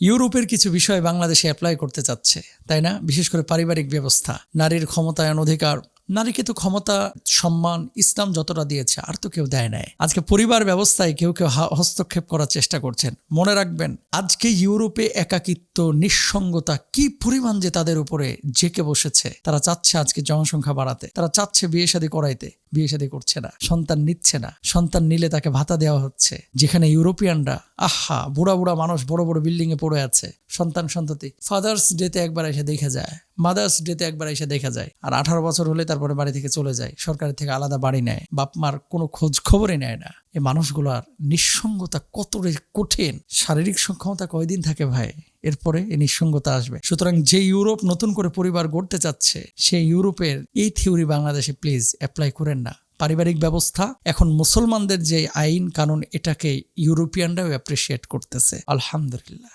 ইউরোপের কিছু বিষয় বাংলাদেশে অ্যাপ্লাই করতে চাচ্ছে, তাই না? বিশেষ করে পারিবারিক ব্যবস্থা, নারীর ক্ষমতায়ন অধিকার নারীকে তো ক্ষমতা, সম্মান, ইসলাম যতটা দিয়েছে আর তো কেউ দেয় নাই। আজকে পরিবার ব্যবস্থায় কেউ কেউ হস্তক্ষেপ করার চেষ্টা করছেন। মনে রাখবেন, আজকে ইউরোপে একাকিত্ব, নিঃসঙ্গতা কি পরিমাণ যে তাদের উপরে জেকে বসেছে। তারা চাচ্ছে আজকে জনসংখ্যা বাড়াতে। তারা চাচ্ছে বিয়ে শাদী করাইতে। বিয়ে শাদী করছে না, সন্তান নিচ্ছে না। সন্তান নিলে তাকে ভাতা দেওয়া হচ্ছে। যেখানে ইউরোপিয়ানরা, আহা, বুড়া বুড়া মানুষ বড় বড় বিল্ডিং এ পড়ে আছে। সন্তান সন্ততি। ফাদার্স ডেতে একবার এসে দেখে যায়। মাদার্স ডেতে একবার এসে দেখা যায়। আর আঠারো বছর হলে তারপরে বাড়ি থেকে চলে যায়। সরকারের থেকে আলাদা বাড়ি নেয়। বাপ মার কোনো খোঁজ খবরই নেয় না। এই মানুষগুলার নিঃসঙ্গতা কত কঠিন। শারীরিক সক্ষমতা কয়দিন থাকে ভাই? এরপরে এই নিঃসঙ্গতা আসবে। সুতরাং যে ইউরোপ নতুন করে পরিবার গড়তে চাচ্ছে সেই ইউরোপের এই থিওরি বাংলাদেশে প্লিজ অ্যাপ্লাই করেন না। পারিবারিক ব্যবস্থা, এখন মুসলমানদের যে আইন কানুন, এটাকে ইউরোপিয়ানরাও অ্যাপ্রিসিয়েট করতেছে। আলহামদুলিল্লাহ।